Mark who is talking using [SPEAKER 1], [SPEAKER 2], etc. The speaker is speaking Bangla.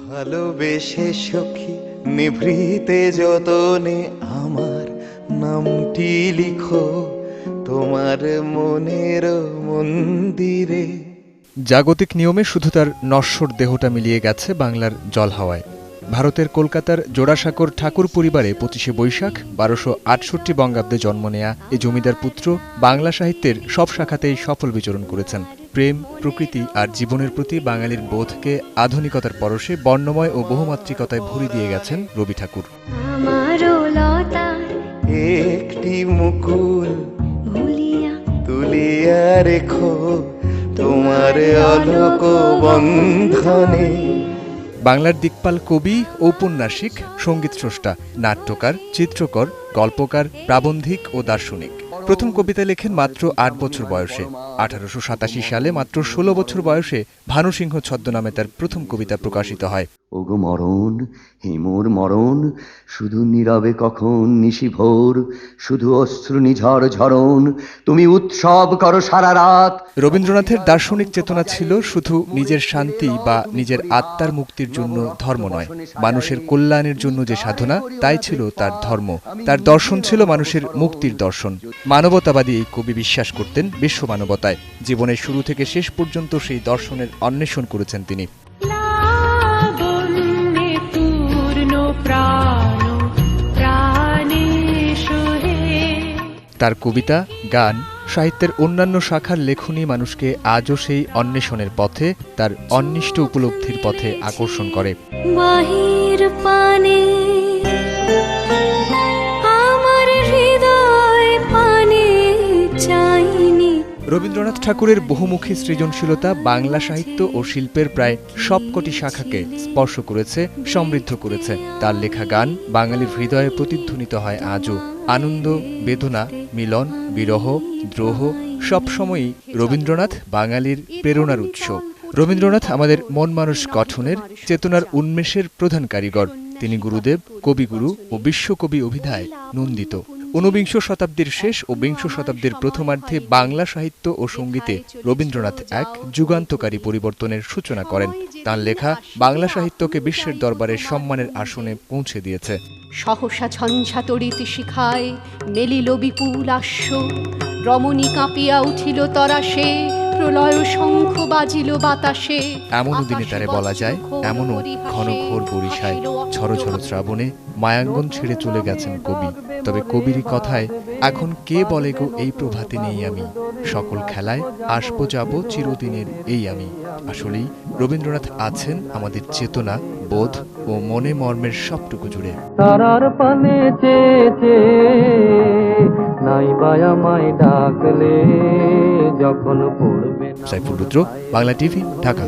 [SPEAKER 1] ভালোবেসে সখী নিভৃতে যতনে আমার নামটি লিখো তোমার মনের মন্দিরে।
[SPEAKER 2] জাগতিক নিয়মে শুধু তার নশ্বর দেহটা মিলিয়ে গেছে বাংলার জল হাওয়ায়। ভারতের কলকাতার জোড়াসাঁকোর ঠাকুর পরিবারে পঁচিশে বৈশাখ, বারোশো আটষট্টি বঙ্গাব্দে জন্ম নেয়া এই জমিদার পুত্র বাংলা সাহিত্যের সব শাখাতেই সফল বিচরণ করেছেন। প্রেম প্রকৃতি আর জীবনের প্রতি বাঙালির বোধকে আধুনিকতার পরশে বর্ণময় ও বহুমাত্রিকতায় ভরি দিয়ে গেছেন রবি ঠাকুর।
[SPEAKER 1] একটি মুকুল
[SPEAKER 3] ভুলিয়া
[SPEAKER 1] তুলিয়া রেখো তোমার অলোক বন্ধনে
[SPEAKER 2] বাংলার দিকপাল কবি ঔপন্যাসিক সংগীত স্রষ্টা নাট্যকার চিত্রকর গল্পকার প্রাবন্ধিক ও দার্শনিক। প্রথম কবিতা লেখেন মাত্র আট বছর বয়সে। আঠারোশো সাতাশি সালে মাত্র ষোলো বছর বয়সে ভানুসিংহ ছদ্মনামে তার প্রথম কবিতা প্রকাশিত হয়।
[SPEAKER 4] ওগো মরণ হিমুর মরণ, শুধু নীরবে কখন নিশি ভোর? শুধু অশ্রু নিঝড় ঝরণ, তুমি উৎসব করো সারা রাত।
[SPEAKER 2] রবীন্দ্রনাথের দার্শনিক চেতনা ছিল শুধু নিজের শান্তি বা নিজের আত্মার মুক্তির জন্য ধর্ম নয়। মানুষের কল্যাণের জন্য যে সাধনা, তাই ছিল তার ধর্ম। তার দর্শন ছিল মানুষের মুক্তির দর্শন। মানবতাবাদী এই কবি বিশ্বাস করতেন বিশ্ব মানবতায়। জীবনের শুরু থেকে শেষ পর্যন্ত সেই দর্শনের অন্বেষণ করেছেন তিনি। তার কবিতা গান সাহিত্যের অন্যান্য শাখার লেখনী মানুষকে আজও সেই অন্বেষণের পথে তার অন্নিষ্ট উপলব্ধির পথে আকর্ষণ করে।
[SPEAKER 3] বাহির পানে
[SPEAKER 2] রবীন্দ্রনাথ ঠাকুরের বহুমুখী সৃজনশীলতা বাংলা সাহিত্য ও শিল্পের প্রায় সবকটি শাখাকে স্পর্শ করেছে সমৃদ্ধ করেছে। তার লেখা গান বাঙালির হৃদয়ে প্রতিধ্বনিত হয় আজও। আনন্দ, বেদনা, মিলন, বিরহ, দ্রোহ সবসময়ই রবীন্দ্রনাথ বাঙালির প্রেরণার উৎস। রবীন্দ্রনাথ আমাদের মন মানুষ গঠনের চেতনার উন্মেষের প্রধান কারিগর। তিনি গুরুদেব, কবিগুরু ও বিশ্বকবি অভিধায় নন্দিত। ঊনবিংশ শতাব্দীর শেষ ও বিংশ শতাব্দীর প্রথমার্ধে বাংলা সাহিত্য ও সঙ্গীতে রবীন্দ্রনাথ এক যুগান্তকারী পরিবর্তনের সূচনা করেন। তার লেখা বাংলা সাহিত্যকে বিশ্বের দরবারে সম্মানের আসনে পৌঁছে দিয়েছে।
[SPEAKER 5] সহসা ঝঞ্ঝা তড়িতে শিখায়, মেলিল বিপুল আশ্ব, রমণী কাঁপিয়া উঠিল তরাসে প্রলয় শঙ্খ বাজিল বাতাসে।
[SPEAKER 2] এমনও দিনে তারে বলা যায় এমনও ঘন ঘোর বরিশায় ঝড়ো ঝড়ো শ্রাবণে মায়াঙ্গন ছেড়ে চলে গেছেন কবি। তবে কবিরই কথায় এখন কে বলে গো এই প্রভাতে নেই আমি? সকল খেলায় আসব যাব চিরদিনের এই আমি। আসলেই রবীন্দ্রনাথ আছেন আমাদের চেতনা বোধ ও মনে মর্মের সবটুকু জুড়ে।
[SPEAKER 6] তারার পানে চেয়েছে নাই বায়ামায় ডাকলে। যখন পড়বে
[SPEAKER 2] সাইফুল রুদ্র বাংলা টিভি ঢাকা।